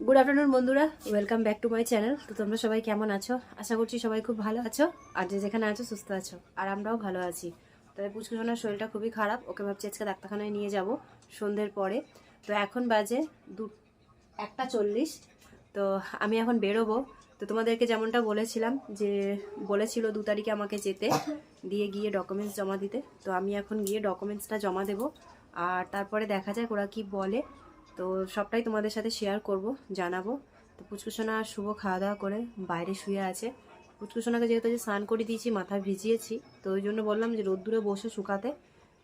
Good afternoon বন্ধুরা। Welcome back to my channel তো তোমরা সবাই কেমন আছো? আশা করছি সবাই খুব ভালো আছো। আর যে যেখানে আছো, সুস্থ আছো। আর আমরাও ভালো আছি। তবে পুচকুসোনার শরীরটা খুবই খারাপ। ওকে ভাবছি আজকে ডাক্তারখানায় নিয়ে যাব সন্ধ্যের পরে। তো এখন বাজে দু একটা চল্লিশ। তো আমি এখন বেরোবো। তো তোমাদেরকে যেমনটা বলেছিলাম যে, বলেছিল দু তারিখে আমাকে যেতে, দিয়ে গিয়ে ডকুমেন্টস জমা দিতে। তো আমি এখন গিয়ে ডকুমেন্টসটা জমা দেবো। আর তারপরে দেখা যাক ওরা কি বলে। তো সবটাই তোমাদের সাথে শেয়ার করব, জানাব। তো পুচকুসোনা শুভ খাওয়া দাওয়া করে বাইরে শুয়ে আছে। পুচকুসোনাকে যেহেতু যে স্নান করে দিয়েছি, মাথা ভিজিয়েছি, তো ওই জন্য বললাম যে রোদ্দুরে বসে শুকাতে।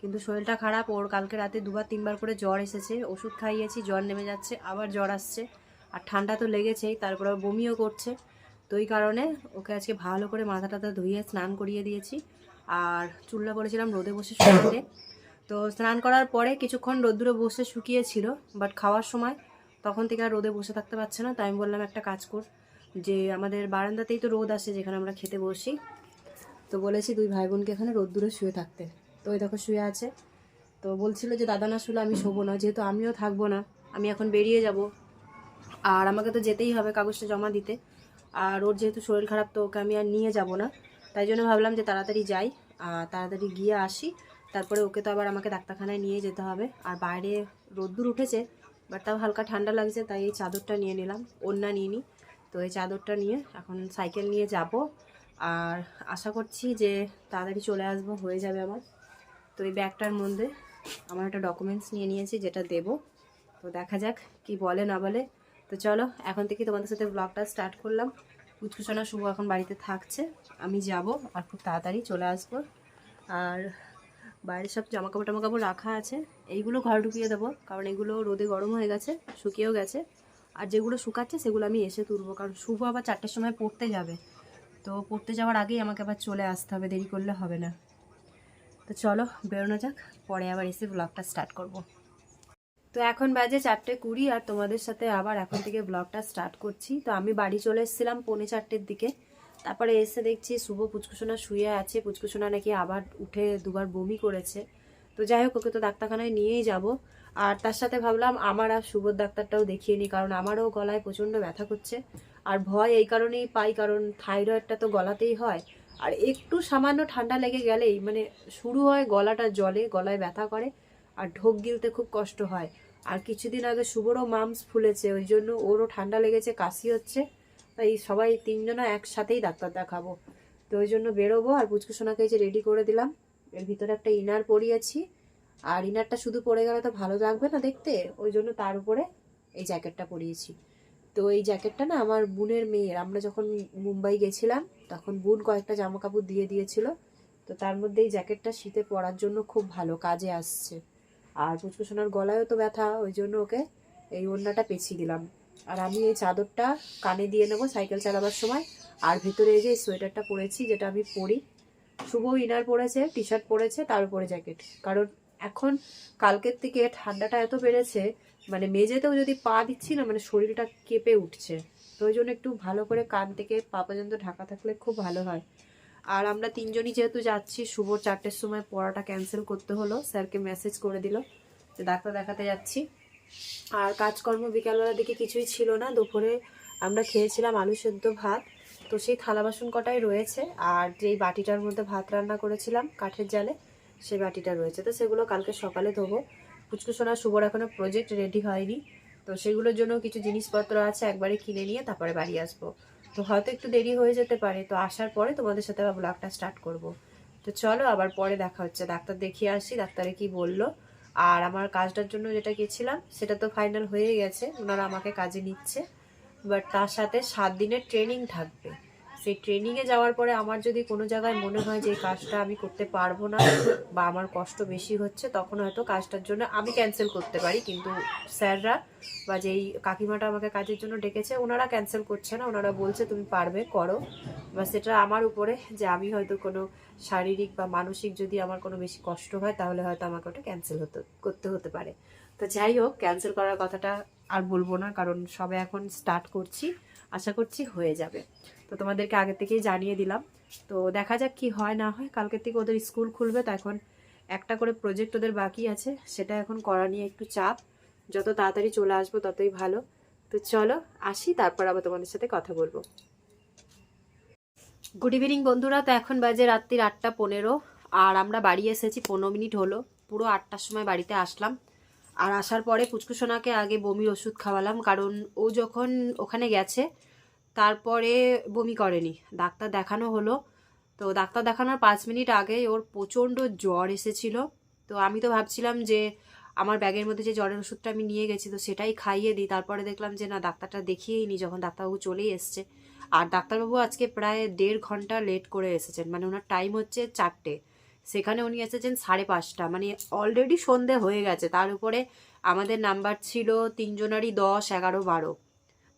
কিন্তু শরীরটা খারাপ, ওর কালকে রাতে দুবার তিনবার করে জ্বর এসেছে, ওষুধ খাইয়েছি, জ্বর নেমে যাচ্ছে, আবার জ্বর আসছে। আর ঠান্ডা তো লেগেছেই, তারপরে বমিও করছে। তো এই কারণে ওকে আজকে ভালো করে মাথা টাথা ধুইয়ে স্নান করিয়ে দিয়েছি। আর চুল্লা করেছিলাম রোদে বসে শুকাতে। তো স্নান করার পরে কিছুক্ষণ রোদ্দুরে বসে শুকিয়েছিল বাট খাওয়ার সময় তখন থেকে আর রোদে বসে থাকতে পারছে না, তাই আমি বললাম একটা কাজ কর, যে আমাদের বারান্দাতেই তো রোদ আসে যেখানে আমরা খেতে বসি। তো বলেছি দুই ভাই বোনকে এখানে রোদ্দুরে শুয়ে থাকতে। তো ওই দেখো শুয়ে আছে। তো বলছিল যে, দাদা না শুলে আমি শোবো না, যেহেতু আমিও থাকব না, আমি এখন বেরিয়ে যাব। আর আমাকে তো যেতেই হবে কাগজটা জমা দিতে। আর ওর যেহেতু শরীর খারাপ, তো ওকে আমি আর নিয়ে যাব না। তাই জন্য ভাবলাম যে তাড়াতাড়ি যাই, আর তাড়াতাড়ি গিয়ে আসি। তারপরে ওকে তো আবার আমাকে ডাক্তারখানায় নিয়ে যেতে হবে। আর বাইরে রোদ্দুর উঠেছে বাট তাও হালকা ঠান্ডা লাগছে, তাই এই চাদরটা নিয়ে নিলাম, ওড়না নিয়ে নিই তো এই চাদরটা নিয়ে এখন সাইকেল নিয়ে যাব। আর আশা করছি যে তাড়াতাড়ি চলে আসব, হয়ে যাবে আমার। তো এই ব্যাগটার মধ্যে আমার একটা ডকুমেন্টস নিয়ে নিয়েছি, যেটা দেব। তো দেখা যাক কি বলে না বলে। তো চলো, এখন থেকে তোমাদের সাথে ব্লগটা স্টার্ট করলাম। উৎকুচনা শুভ এখন বাড়িতে থাকছে। আমি যাব আর খুব তাড়াতাড়ি চলে আসব। আর বাইরে সব জামা কাপড় টামা কাপড় রাখা আছে। এইগুলো ঘরে ঢুকিয়ে দেবো, কারণ এগুলো রোদে গরম হয়ে গেছে, শুকিয়েও গেছে। আর যেগুলো শুকাচ্ছে সেগুলো আমি এসে তুলবো, কারণ শুভ আবার চারটের সময় পড়তে যাবে। তো পড়তে যাওয়ার আগেই আমাকে আবার চলে আসতে হবে, দেরি করলে হবে না। তো চলো, বেরোনো যাক, পরে আবার এসে ব্লগটা স্টার্ট করব। তো এখন বাজে চারটে কুড়ি, আর তোমাদের সাথে আবার এখন থেকে ব্লগটা স্টার্ট করছি। তো আমি বাড়ি চলে এসেছিলাম পৌনে চারটের দিকে। তারপরে এসে দেখছি শুভ পুচকুসোনা শুয়ে আছে। পুচকুসোনা নাকি আবার উঠে দুবার বমি করেছে। তো যাই হোক, ওকে তো ডাক্তারখানায় নিয়েই যাব। আর তার সাথে ভাবলাম আমার আর শুভর ডাক্তারটাও দেখিয়ে নিই, কারণ আমারও গলায় প্রচণ্ড ব্যথা করছে। আর ভয় এই কারণেই পাই, কারণ থাইরয়েডটা তো গলাতেই হয়। আর একটু সামান্য ঠান্ডা লেগে গেলেই মানে শুরু হয় গলাটা জলে গলায় ব্যথা করে, আর ঢোক গিলতে খুব কষ্ট হয়। আর কিছুদিন আগে শুভরও মামস ফুলেছে, ওই জন্য ওরও ঠান্ডা লেগেছে, কাশি হচ্ছে। তাই সবাই তিনজনা একসাথেই ডাক্তার দেখাবো। তো ওই জন্য বেরোবো আর পুচকুসোনাকে এই যে রেডি করে দিলাম। এর ভিতরে একটা ইনার পরিয়েছি আর ইনারটা শুধু পরে গেলে তো ভালো লাগবে না দেখতে। ওই জন্য তার উপরে এই জ্যাকেটটা পরিয়েছি। তো এই জ্যাকেটটা না আমার বোনের মেয়ের। আমরা যখন মুম্বাই গেছিলাম, তখন বোন কয়েকটা জামা কাপড় দিয়ে দিয়েছিল। তো তার মধ্যে এই জ্যাকেটটা শীতে পরার জন্য খুব ভালো কাজে আসছে। আর পুচকু সোনার গলায়ও তো ব্যথা, ওই জন্য ওকে এই ওড়নাটা পেছিয়ে দিলাম। আর আমি এই চাদরটা কানে দিয়ে নেব সাইকেল চালাবার সময়। আর ভিতরে এই যে সোয়েটারটা পরেছি, যেটা আমি পরি, শুভ ইনার পরেছে টি শার্ট পরেছে, তার উপরে জ্যাকেট। কারণ এখন কালকের থেকে ঠান্ডাটা এত বেড়েছে মানে মেঝেতেও যদি পা দিচ্ছি না মানে শরীরটা কেঁপে উঠছে। তো ওই জন্য একটু ভালো করে কান থেকে পা পর্যন্ত ঢাকা থাকলে খুব ভালো হয়। আর আমরা তিনজনই যেহেতু যাচ্ছি, শুভ চারটের সময় পড়াটা ক্যান্সেল করতে হলো। স্যারকে মেসেজ করে দিল যে, ডাক্তার দেখাতে যাচ্ছি। আর কাজকর্ম বিকালবেলার দিকে কিছুই ছিল না। দুপুরে আমরা খেয়েছিলাম আলু সেদ্ধ ভাত। তো সেই থালা বাসন কটাই রয়েছে। আর যেই বাটিটার মধ্যে ভাত রান্না করেছিলাম কাঠের জালে, সেই বাটিটা রয়েছে। তো সেগুলো কালকে সকালে ধোবো। পুচকুসোনা শুভর এখনও প্রজেক্ট রেডি হয়নি। তো সেগুলোর জন্য কিছু জিনিসপত্র আছে, একবারে কিনে নিয়ে তারপরে বাড়ি আসব। তো হয়তো একটু দেরি হয়ে যেতে পারে। তো আসার পরে তোমাদের সাথে আবার ব্লগটা স্টার্ট করব। তো চলো আবার পরে দেখা হচ্ছে। ডাক্তার দেখিয়ে আসি, ডাক্তারে কি বলল। আর আমার কাজটার জন্য যেটা গেছিলাম, সেটা তো ফাইনাল হয়ে গেছে। ওনারা আমাকে কাজে নিচ্ছে। বাট তার সাথে সাত দিনের ট্রেনিং থাকবে। সেই ট্রেনিংয়ে যাওয়ার পরে আমার যদি কোনো জায়গায় মনে হয় যে এই কাজটা আমি করতে পারব না বা আমার কষ্ট বেশি হচ্ছে, তখন হয়তো কাজটার জন্য আমি ক্যান্সেল করতে পারি। কিন্তু স্যাররা বা যেই কাকিমাটা আমাকে কাজের জন্য ডেকেছে, ওনারা ক্যান্সেল করছে না। ওনারা বলছে, তুমি পারবে, করো। বা সেটা আমার উপরে যে আমি হয়তো কোনো শারীরিক বা মানসিক যদি আমার কোনো বেশি কষ্ট হয়, তাহলে হয়তো আমাকে ওটা ক্যান্সেল হতে, করতে হতে পারে। তো যাই হোক ক্যান্সেল করার কথাটা আর বলব না, কারণ সবে এখন স্টার্ট করছি। আশা করছি হয়ে যাবে। তো তোমাদেরকে আগে থেকেই জানিয়ে দিলাম। তো দেখা যাক কি হয়, না হয়। কালকের থেকে ওদের স্কুল খুলবে, তো এখন একটা করে প্রজেক্ট ওদের বাকি আছে। সেটা এখন করা নিয়ে একটু চাপ। যত তাড়াতাড়ি চলে আসব, ততই ভালো। তো চলো, আসি, তারপর আবার তোমাদের সাথে কথা বলব। গুড ইভিনিং বন্ধুরা, তো এখন বাজে রাত্রির আটটা পনেরো। আর আমরা বাড়ি এসেছি, পনেরো মিনিট হলো। পুরো আটটার সময় বাড়িতে আসলাম। আর আসার পরে পুচকুসোনাকে আগে বমির ওষুধ খাওয়ালাম, কারণ ও যখন ওখানে গেছে, তারপরে বমি করেনি। ডাক্তার দেখানো হলো। তো ডাক্তার দেখানোর পাঁচ মিনিট আগে ওর প্রচণ্ড জ্বর এসেছিল। তো আমি তো ভাবছিলাম যে আমার ব্যাগের মধ্যে যে জ্বরের ওষুধটা আমি নিয়ে গেছি, তো সেটাই খাইয়ে দিই। তারপরে দেখলাম যে না, ডাক্তারটা দেখিয়েই নি যখন ডাক্তারবাবু চলেই এসছে। আর ডাক্তারবাবু আজকে প্রায় দেড় ঘণ্টা লেট করে এসেছেন। মানে ওনার টাইম হচ্ছে চারটে। সেখানে উনি এসেছেন সাড়ে পাঁচটা। মানে অলরেডি সন্ধে হয়ে গেছে। তার উপরে আমাদের নাম্বার ছিল তিনজনারই দশ, এগারো, বারো।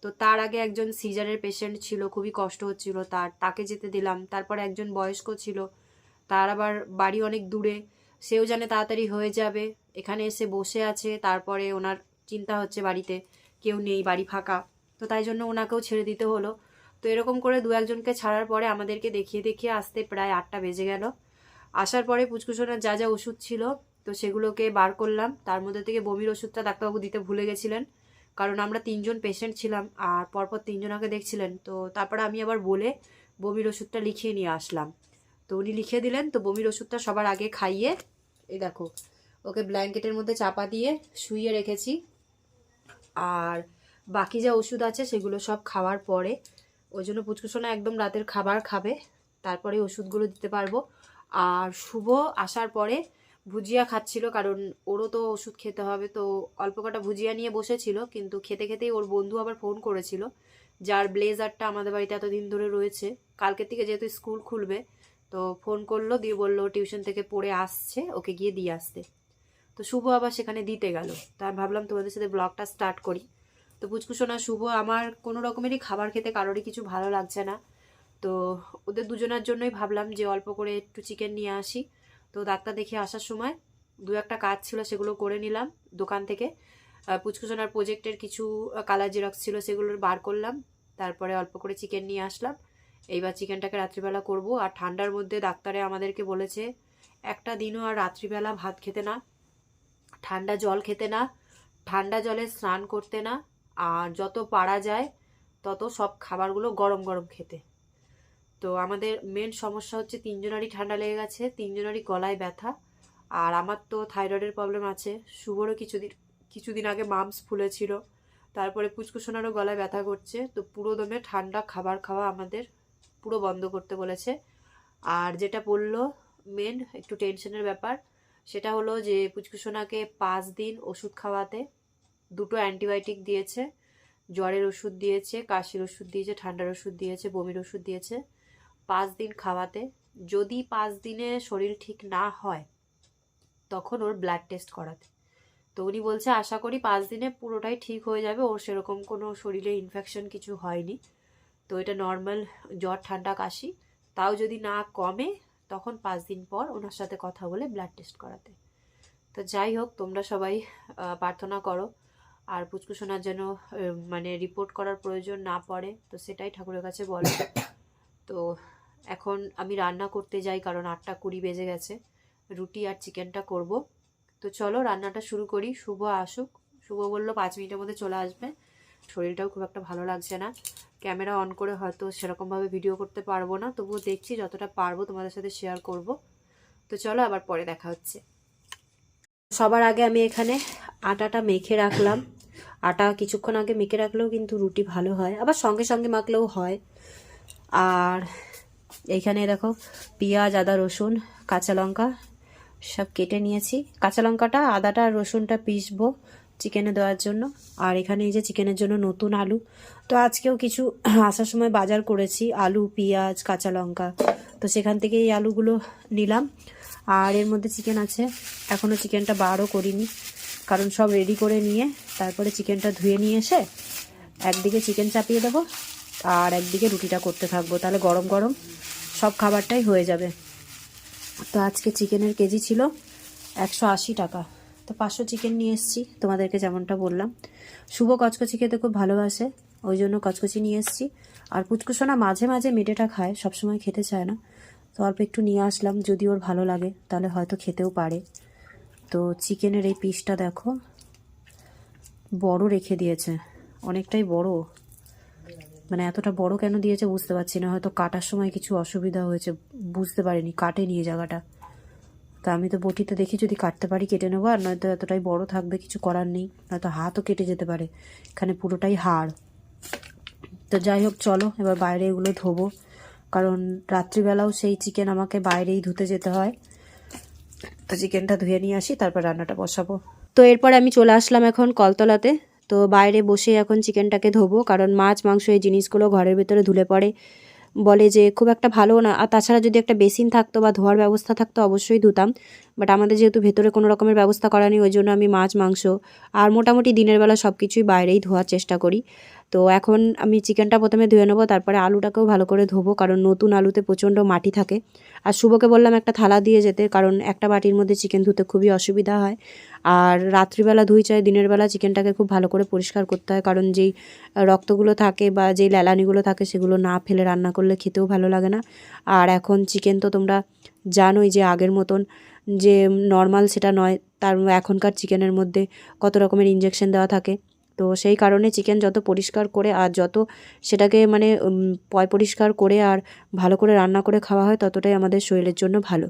তো তার আগে একজন সিজারের পেশেন্ট ছিল, খুবই কষ্ট হচ্ছিল তার। তাকে যেতে দিলাম। তারপর একজন বয়স্ক ছিল। তার আবার বাড়ি অনেক দূরে। সেও জানে তাড়াতাড়ি হয়ে যাবে। এখানে এসে বসে আছে। তারপরে ওনার চিন্তা হচ্ছে বাড়িতে। কেউ নেই, বাড়ি ফাঁকা। তো তাই জন্য ওনাকেও ছেড়ে দিতে হলো। তো এরকম করে দু একজনকে ছাড়ার পরে আমাদেরকে দেখিয়ে দেখিয়ে আসতে প্রায় আটটা বেজে গেল। আসার পরে পুচকুসোনার যা যা ওষুধ ছিল, তো সেগুলোকে বার করলাম। তার মধ্যে থেকে বমির ওষুধটা ডাক্তারবাবু দিতে ভুলে গেছিলেন, কারণ আমরা তিনজন পেশেন্ট ছিলাম আর পরপর তিনজনকে দেখছিলেন। তো তারপরে আমি আবার বলে বমির ওষুধটা লিখিয়ে নিয়ে আসলাম। তো উনি লিখে দিলেন, তো বমির ওষুধটা সবার আগে খাইয়ে, এই দেখো, ওকে ব্ল্যাঙ্কেটের মধ্যে চাপা দিয়ে শুইয়ে রেখেছি। আর বাকি যা ওষুধ আছে সেগুলো সব খাওয়ার পরে, ওই জন্য পুচকুসোনা একদম রাতের খাবার খাবে, তারপরে ওষুধগুলো দিতে পারব। আর শুভ আসার পরে ভুজিয়া খাচ্ছিল, কারণ ওরও তো ওষুধ খেতে হবে, তো অল্প কটা ভুজিয়া নিয়ে বসেছিল, কিন্তু খেতে খেতেই ওর বন্ধু আবার ফোন করেছিল, যার ব্লেজারটা আমাদের বাড়িতে এতদিন ধরে রয়েছে। কালকের থেকে যেহেতু স্কুল খুলবে, তো ফোন করল, দিয়ে বলল টিউশন থেকে পড়ে আসছে, ওকে গিয়ে দিয়ে আসতে। তো শুভ আবার সেখানে দিতে গেল। তা আমি ভাবলাম তোমাদের সাথে ব্লগটা স্টার্ট করি। তো পুচকুসোনা শুভ, আমার কোনো রকমেরই খাবার খেতে কারোরই কিছু ভালো লাগছে না। তো ওদের দুজনের জন্যই ভাবলাম যে অল্প করে একটু চিকেন নিয়ে আসি। তো ডাক্তার দেখে আসার সময় দু একটা কাজ ছিল সেগুলো করে নিলাম দোকান থেকে। পুচকুসোনার প্রোজেক্টের কিছু কালার জেরক্স ছিল সেগুলো বার করলাম। তারপরে অল্প করে চিকেন নিয়ে আসলাম। এইবার চিকেনটাকে রাত্রিবেলা করব। আর ঠান্ডার মধ্যে ডাক্তারে আমাদেরকে বলেছে, একটা দিনও আর রাত্রিবেলা ভাত খেতে না। ঠান্ডা জল খেতে না। ঠান্ডা জলে স্নান করতে না। আর যত পারা যায়, তত সব খাবারগুলো গরম গরম খেতে। তো আমাদের মেন সমস্যা হচ্ছে তিনজনারই ঠান্ডা লেগে গেছে, তিনজনারই গলায় ব্যথা, আর আমার তো থাইরয়েডের প্রবলেম আছে। শুভরও কিছুদিন কিছুদিন আগে মামস ফুলেছিল, তারপরে পুচকুসোনারও গলায় ব্যথা করছে, তো পুরো দমে ঠান্ডা খাবার খাওয়া আমাদের পুরো বন্ধ করতে বলেছে। আর যেটা বলল মেন একটু টেনশনের ব্যাপার, সেটা হলো যে পুচকুসোনাকে পাঁচ দিন ওষুধ খাওয়াতে দুটো অ্যান্টিবায়োটিক দিয়েছে, জ্বরের ওষুধ দিয়েছে, কাশির ওষুধ দিয়েছে, ঠান্ডার ওষুধ দিয়েছে, বমির ওষুধ দিয়েছে। পাঁচ দিন খাওয়াতে, যদি পাঁচ দিনে শরীর ঠিক না হয়, তখন ওর ব্লাড টেস্ট করাতে। তো উনি বলছে, আশা করি পাঁচ দিনে পুরোটাই ঠিক হয়ে যাবে, ওর সেরকম কোনো শরীরে ইনফেকশন কিছু হয়নি। তো এটা নর্মাল জ্বর, ঠান্ডা, কাশি, তাও যদি না কমে, তখন পাঁচ দিন পর ওনার সাথে কথা বলে ব্লাড টেস্ট করাতে। তো যাই হোক, তোমরা সবাই প্রার্থনা করো, আর পুচকুসোনার যেন মানে রিপোর্ট করার প্রয়োজন না পড়ে, তো সেটাই ঠাকুরের কাছে বলো। তো এখন আমি রান্না করতে যাই কারণ আটটা কুড়ি বেজে গেছে। রুটি আর চিকেনটা করব। তো চলো রান্নাটা শুরু করি। শুভ আসুক। শুভ বলল পাঁচ মিনিটের মধ্যে চলে আসবে। শরীরটাও খুব একটা ভালো লাগছে না। ক্যামেরা অন করে হয়তো সেরকমভাবে ভিডিও করতে পারব না। তবুও দেখছি যতটা পারব তোমাদের সাথে শেয়ার করব। তো চলো আবার পরে দেখা হচ্ছে। সবার আগে আমি এখানে আটাটা মেখে রাখলাম। আটা কিছুক্ষণ আগে মেখে রাখলেও কিন্তু রুটি ভালো হয়। আবার সঙ্গে সঙ্গে মাখলেও হয়। আর এইখানে দেখো পেঁয়াজ, আদা, রসুন, কাঁচা লঙ্কা সব কেটে নিয়েছি। কাঁচা লঙ্কাটা, আদাটা আর রসুনটা পিসবো চিকেনে দেওয়ার জন্য। আর এখানে এই যে চিকেনের জন্য নতুন আলু। তো আজকেও কিছু আসার সময় বাজার করেছি আলু, পেঁয়াজ, কাঁচা লঙ্কা। তো সেখান থেকে এই আলুগুলো নিলাম। আর এর মধ্যে চিকেন আছে। এখনও চিকেনটা বারও করিনি। কারণ সব রেডি করে নিয়ে তারপরে চিকেনটা ধুয়ে নিয়ে এসে একদিকে চিকেন চাপিয়ে দেবো। আর একদিকে রুটিটা করতে থাকব। তাহলে গরম গরম সব খাবারটাই হয়ে যাবে। তো আজকে চিকেনের কেজি ছিল একশো আশি টাকা। তো পাঁচশো চিকেন নিয়ে এসেছি, তোমাদেরকে যেমনটা বললাম। শুভ কচকচি খেতে খুব ভালোবাসে, ওই জন্য কচকচি নিয়ে এসেছি। আর পুচকুসোনা মাঝে মাঝে মেটেটা খায়, সবসময় খেতে চায় না। তো অল্প একটু নিয়ে আসলাম, যদি ওর ভালো লাগে, তাহলে হয়তো খেতেও পারে। তো চিকেনের এই পিসটা দেখো, বড় রেখে দিয়েছে, অনেকটাই বড়। মানে এতটা বড় কেন দিয়েছে বুঝতে পারছি না। হয়তো কাটার সময় কিছু অসুবিধা হয়েছে, বুঝতে পারিনি কাটে নিয়ে জায়গাটা। তা আমি তো বটিতে দেখি যদি কাটতে পারি কেটে নেব, আর নয়তো এতটাই বড় থাকবে কিছু করার নেই, নয়তো হাতও কেটে যেতে পারে। এখানে পুরোটাই হাড়। তো যাই হোক, চলো এবার বাইরে এগুলো ধোবো, কারণ রাত্রিবেলাও সেই চিকেন আমাকে বাইরেই ধুতে যেতে হয়। তো চিকেনটা ধুয়ে নিয়ে আসি, তারপর রান্নাটা বসাবো। তো এরপর আমি চলে আসলাম এখন কলতলাতে। তো বাইরে বসে এখন চিকেনটাকে ধোবো, কারণ মাছ, মাংস এই জিনিসগুলো ঘরের ভেতরে ধুলে পড়ে। বলে যে, খুব একটা ভালো না। আর তাছাড়া যদি একটা বেসিন থাকতো বা ধোয়ার ব্যবস্থা থাকতো, অবশ্যই ধুতাম। বাট আমাদের যেহেতু ভেতরে কোনো রকমের ব্যবস্থা করা নেই, ওই জন্য আমি মাছ, মাংস আর মোটামুটি দিনের বেলা সব কিছুই বাইরেই ধোয়ার চেষ্টা করি। তো এখন আমি চিকেনটা প্রথমে ধুয়ে নেব, তারপরে আলুটাকেও ভালো করে ধোবো, কারণ নতুন আলুতে প্রচণ্ড মাটি থাকে। আর শুভকে বললাম একটা থালা দিয়ে যেতে, কারণ একটা বাটির মধ্যে চিকেন ধুতে খুবই অসুবিধা হয়। আর রাত্রিবেলা ধুই চাই, দিনের বেলা চিকেনটাকে খুব ভালো করে পরিষ্কার করতে হয়, কারণ যেই রক্তগুলো থাকে বা যেই ল্যালানিগুলো থাকে সেগুলো না ফেলে রান্না করলে খেতেও ভালো লাগে না। আর এখন চিকেন তো তোমরা জানোই যে আগের মতন যে নর্মাল সেটা নয়, তার এখনকার চিকেনের মধ্যে কত রকমের ইঞ্জেকশন দেওয়া থাকে। তো সেই কারণে চিকেন যত পরিষ্কার করে আর যত সেটাকে মানে পয় পরিষ্কার করে আর ভালো করে রান্না করে খাওয়া হয়, ততটাই আমাদের শরীরের জন্য ভালো।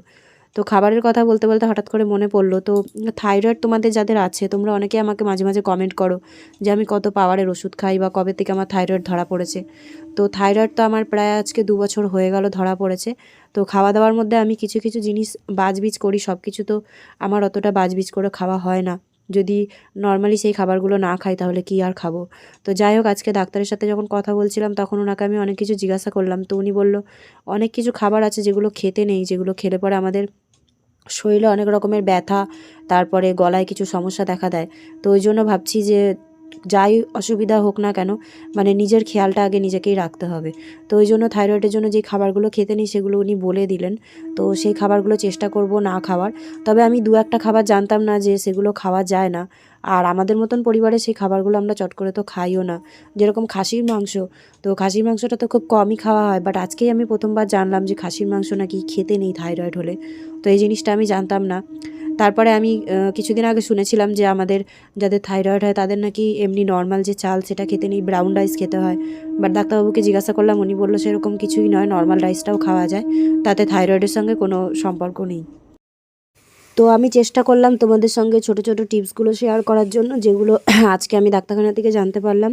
তো খাবারের কথা বলতে বলতে হঠাৎ করে মনে পড়ল, তো থাইরয়েড তোমাদের যাদের আছে, তোমরা অনেকে আমাকে মাঝে মাঝে কমেন্ট করো যে আমি কত পাওয়ারের ওষুধ খাই বা কবে থেকে আমার থাইরয়েড ধরা পড়েছে। তো থাইরয়েড তো আমার প্রায় আজকে দু বছর হয়ে গেল ধরা পড়েছে। তো খাওয়া দাওয়ার মধ্যে আমি কিছু কিছু জিনিস বাজবিজ করি সব কিছু তো আমার অতটা বাজবিজ করে খাওয়া হয় না। যদি নর্মালি সেই খাবারগুলো না খাই তাহলে কি আর খাব? তো যাই হোক, আজকে ডাক্তারের সাথে যখন কথা বলছিলাম, তখন ওনাকে আমি অনেক কিছু জিজ্ঞাসা করলাম। তো উনি বলল, অনেক কিছু খাবার আছে যেগুলো খেতে নেই, যেগুলো খেলে পরে আমাদের শরীরে অনেক রকমের ব্যথা, তারপরে গলায় কিছু সমস্যা দেখা দেয়। তো ওই জন্য ভাবছি যে যাই অসুবিধা হোক না কেন মানে নিজের খেয়ালটা আগে নিজেকেই রাখতে হবে। তো ওই জন্য থাইরয়েডের জন্য যে খাবারগুলো খেতে নিই সেগুলো উনি বলে দিলেন। তো সেই খাবারগুলো চেষ্টা করব না খাওয়ার। তবে আমি দু একটা খাবার জানতাম না যে সেগুলো খাওয়া যায় না। আর আমাদের মতন পরিবারে সেই খাবারগুলো আমরা চট করে তো খাইও না। যেরকম খাসির মাংস, তো খাসির মাংসটা তো খুব কমই খাওয়া হয়। বাট আজকেই আমি প্রথমবার জানলাম যে খাসির মাংস নাকি খেতে নেই থাইরয়েড হলে। তো এই জিনিসটা আমি জানতাম না। তারপরে আমি কিছুদিন আগে শুনেছিলাম যে আমাদের যাদের থাইরয়েড হয় তাদের নাকি এমনি নর্মাল যে চাল সেটা খেতে নেই ব্রাউন রাইস খেতে হয়। বাট ডাক্তারবাবুকে জিজ্ঞাসা করলাম, উনি বলল সেরকম কিছুই নয় নর্মাল রাইসটাও খাওয়া যায়, তাতে থাইরয়েডের সঙ্গে কোনো সম্পর্ক নেই। তো আমি চেষ্টা করলাম তোমাদের সঙ্গে ছোট ছোট টিপসগুলো শেয়ার করার জন্য, যেগুলো আজকে আমি ডাক্তারখানা থেকে জানতে পারলাম।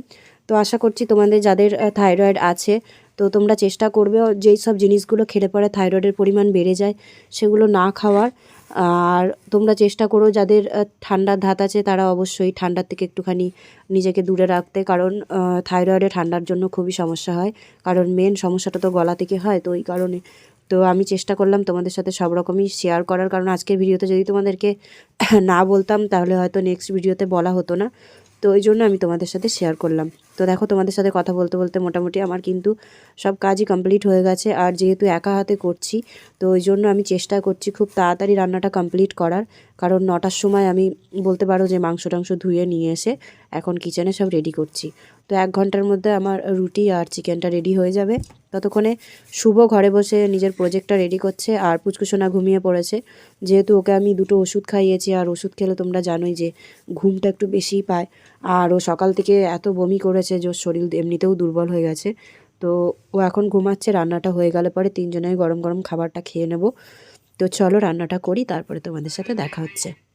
তো আশা করছি তোমাদের যাদের থাইরয়েড আছে, তো তোমরা চেষ্টা করবে, যেই সব জিনিসগুলো খেলে পরে থাইরয়েডের পরিমাণ বেড়ে যায়, সেগুলো না খাওয়ার। আর তোমরা চেষ্টা করো যাদের ঠান্ডার ধাত আছে তারা অবশ্যই ঠান্ডার থেকে একটুখানি নিজেকে দূরে রাখতে। কারণ থাইরয়েডে ঠান্ডার জন্য খুবই সমস্যা হয়। কারণ মেন সমস্যাটা তো গলা থেকে হয়, তো ওই কারণে। তো আমি চেষ্টা করলাম তোমাদের সাথে সব রকমই শেয়ার করার। কারণ আজকের ভিডিওতে যদি তোমাদেরকে না বলতাম, তাহলে হয়তো নেক্সট ভিডিওতে বলা হতো না। তো ওই জন্য আমি তোমাদের সাথে শেয়ার করলাম। তো দেখো তোমাদের সাথে কথা বলতে বলতে মোটামুটি আমার কিন্তু সব কাজই কমপ্লিট হয়ে গেছে। আর যেহেতু একা হাতে করছি, তো ওই জন্য আমি চেষ্টা করছি খুব তাড়াতাড়ি রান্নাটা কমপ্লিট করার। কারণ নটার সময় আমি বলতে পারো যে মাংস টাংস ধুয়ে নিয়ে এসে এখন কিচেনে সব রেডি করছি। তো এক ঘণ্টার মধ্যে আমার রুটি আর চিকেনটা রেডি হয়ে যাবে। ততক্ষণে শুভ ঘরে বসে নিজের প্রজেক্টটা রেডি করছে আর পুচকুসোনা ঘুমিয়ে পড়েছে। যেহেতু ওকে আমি দুটো ওষুধ খাইয়েছি আর ওষুধ খেলে তোমরা জানোই যে ঘুমটা একটু বেশিই পায়। আর ও সকাল থেকে এত বমি করেছে যে ওর শরীর এমনিতেও দুর্বল হয়ে গেছে। তো ও এখন ঘুমাচ্ছে, রান্নাটা হয়ে গেলে পরে তিনজনে গরম গরম খাবারটা খেয়ে নেব। তো চলো রান্নাটা করি, তারপরে তোমাদের সাথে দেখা হচ্ছে।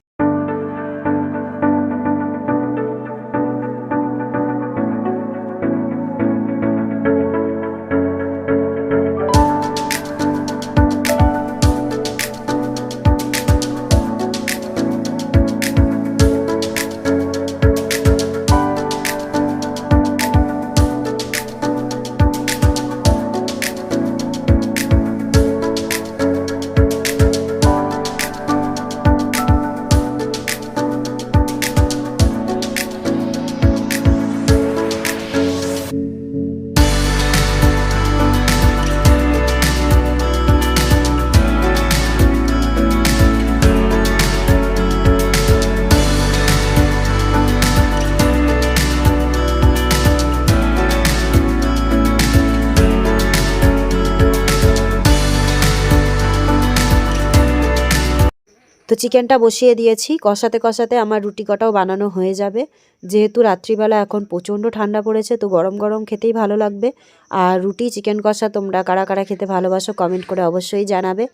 চিকেনটা বসিয়ে দিয়েছি। কষাতে কষাতে আমার রুটি কটাও বানানো হয়ে যাবে। যেহেতু রাত্রিবেলা এখন প্রচণ্ড ঠান্ডা পড়েছে, তো গরম গরম খেতেই ভালো লাগবে। আর রুটি, চিকেন কষা তোমরা কারা কারা খেতে ভালোবাসো কমেন্ট করে অবশ্যই জানাবে।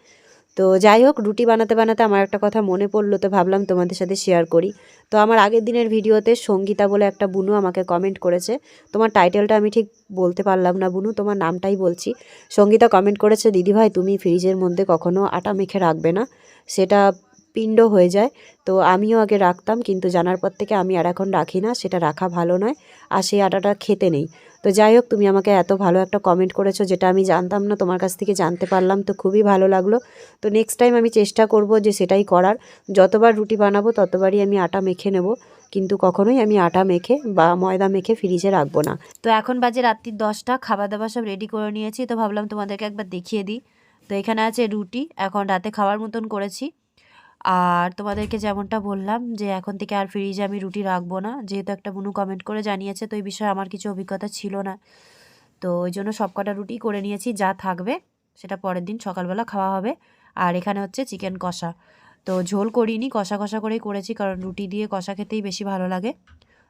তো যাই হোক, রুটি বানাতে বানাতে আমার একটা কথা মনে পড়ল, তো ভাবলাম তোমাদের সাথে শেয়ার করি। তো আমার আগের দিনের ভিডিওতে সঙ্গীতা বলে একটা বুনু আমাকে কমেন্ট করেছে। তোমার টাইটেলটা আমি ঠিক বলতে পারলাম না বুনু, তোমার নামটাই বলছি। সঙ্গীতা কমেন্ট করেছে, দিদিভাই, তুমি ফ্রিজের মধ্যে কখনো আটা মেখে রাখবে না? সেটা পিণ্ড হয়ে যায়। তো আমিও আগে রাখতাম, কিন্তু জানার পর থেকে আমি আর এখন রাখি না, সেটা রাখা ভালো নয়। আর সেই আটাটা খেতে নেই। তো যাই হোক, তুমি আমাকে এত ভালো একটা কমেন্ট করেছ, যেটা আমি জানতাম না, তোমার কাছ থেকে জানতে পারলাম, তো খুবই ভালো লাগল। তো নেক্সট টাইম আমি চেষ্টা করব যে সেটাই করার। যতবার রুটি বানাবো, ততবারই আমি আটা মেখে নেব। কিন্তু কখনোই আমি আটা মেখে বা ময়দা মেখে ফ্রিজে রাখব না। তো এখন বাজে রাত্রির দশটা খাবার দাবার সব রেডি করে নিয়েছি। তো ভাবলাম তোমাদেরকে একবার দেখিয়ে দিই। তো এখানে আছে রুটি। এখন রাতে খাওয়ার মতন করেছি। আর তোমাদেরকে যেমনটা বললাম যে এখন থেকে আর ফ্রিজে আমি রুটি রাখব না। যেহেতু একটা বুনু কমেন্ট করে জানিয়েছে, তো এই বিষয়ে আমার কিছু অভিজ্ঞতা ছিল না। তো ওই জন্য সব কটা রুটি করে নিয়েছি, যা থাকবে সেটা পরের দিন সকালবেলা খাওয়া হবে। আর এখানে হচ্ছে চিকেন কষা। তো ঝোল করিনি, কষা কষা করেই করেছি, কারণ রুটি দিয়ে কষা খেতেই বেশি ভালো লাগে।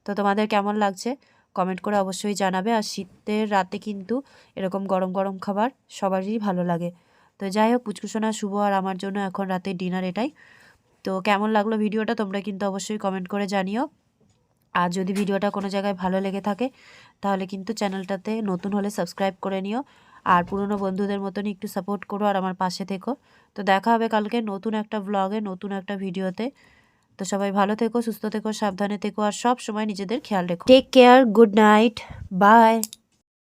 তো তোমাদের কেমন লাগছে? কমেন্ট করে অবশ্যই জানাবে। আর শীতের রাতে কিন্তু এরকম গরম গরম খাবার সবারই ভালো লাগে। তো যাই হোক পুচকুসোনা শুভ আর আমার জন্য এখন রাতের ডিনার এটাই। তো কেমন লাগল ভিডিওটা তোমরা কিন্তু অবশ্যই কমেন্ট করে জানিও। আর যদি ভিডিওটা কোনো জায়গায় ভালো লেগে থাকে, তাহলে কিন্তু চ্যানেলটাতে নতুন হলে সাবস্ক্রাইব করে নিও। আর পুরনো বন্ধুদের মতনই একটু সাপোর্ট করো আর আমার পাশে থেকো। তো দেখা হবে কালকে নতুন একটা ব্লগে নতুন একটা ভিডিওতে। তো সবাই ভালো থেকো, সুস্থ থেকো, সাবধানে থেকো, আর সব সময় নিজেদের খেয়াল রেখো। Take care good night bye